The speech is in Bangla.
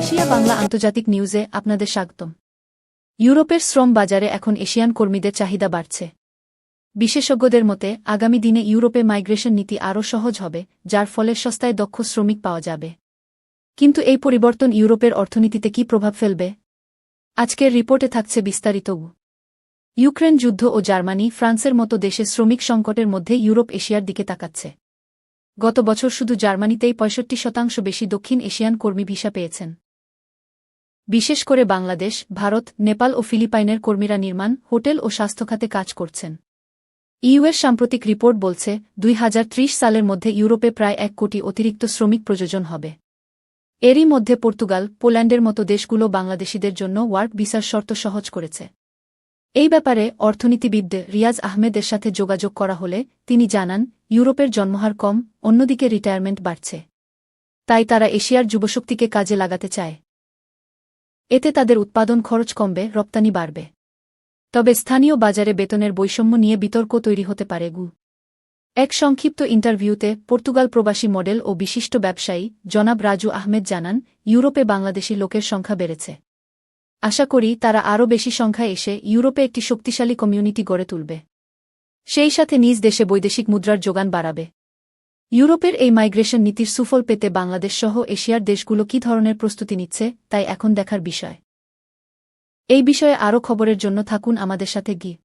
এশিয়া বাংলা আন্তর্জাতিক নিউজে আপনাদের স্বাগতম। ইউরোপের শ্রম বাজারে এখন এশিয়ান কর্মীদের চাহিদা বাড়ছে। বিশেষজ্ঞদের মতে, আগামী দিনে ইউরোপে মাইগ্রেশন নীতি আরও সহজ হবে, যার ফলে সস্তায় দক্ষ শ্রমিক পাওয়া যাবে। কিন্তু এই পরিবর্তন ইউরোপের অর্থনীতিতে কি প্রভাব ফেলবে? আজকের রিপোর্টে থাকছে বিস্তারিত। ইউক্রেন যুদ্ধ ও জার্মানি ফ্রান্সের মতো দেশে শ্রমিক সংকটের মধ্যে ইউরোপ এশিয়ার দিকে তাকাচ্ছে। গত বছর শুধু জার্মানিতেই পঁয়ষট্টি শতাংশ বেশি দক্ষিণ এশিয়ান কর্মী ভিসা পেয়েছেন। বিশেষ করে বাংলাদেশ, ভারত, নেপাল ও ফিলিপাইনের কর্মীরা নির্মাণ, হোটেল ও স্বাস্থ্যখাতে কাজ করছেন। ইউএস সাম্প্রতিক রিপোর্ট বলছে, দুই হাজার ত্রিশ সালের মধ্যে ইউরোপে প্রায় এক কোটি অতিরিক্ত শ্রমিক প্রযোজন হবে। এরই মধ্যে পর্তুগাল, পোল্যান্ডের মতো দেশগুলো বাংলাদেশিদের জন্য ওয়ার্ক ভিসার শর্ত সহজ করেছে। এই ব্যাপারে অর্থনীতিবিদ রিয়াজ আহমেদের সাথে যোগাযোগ করা হলে তিনি জানান, ইউরোপের জন্মহার কম, অন্যদিকে রিটায়ারমেন্ট বাড়ছে। তাই তারা এশিয়ার যুবশক্তিকে কাজে লাগাতে চায়। এতে তাদের উৎপাদন খরচ কমবে, রপ্তানি বাড়বে। তবে স্থানীয় বাজারে বেতনের বৈষম্য নিয়ে বিতর্ক তৈরি হতে পারে গু। এক সংক্ষিপ্ত ইন্টারভিউতে পর্তুগাল প্রবাসী মডেল ও বিশিষ্ট ব্যবসায়ী জনাব রাজু আহমেদ জানান, ইউরোপে বাংলাদেশি লোকের সংখ্যা বেড়েছে। আশা করি তারা আরও বেশি সংখ্যায় এসে ইউরোপে একটি শক্তিশালী কমিউনিটি গড়ে তুলবে। সেই সাথে নিজ দেশে বৈদেশিক মুদ্রার যোগান বাড়াবে। ইউরোপের এই মাইগ্রেশন নীতির সুফল পেতে বাংলাদেশ সহ এশিয়ার দেশগুলো কী ধরনের প্রস্তুতি নিচ্ছে, তাই এখন দেখার বিষয়। এই বিষয়ে আরও খবরের জন্য থাকুন আমাদের সাথে গিয়ে।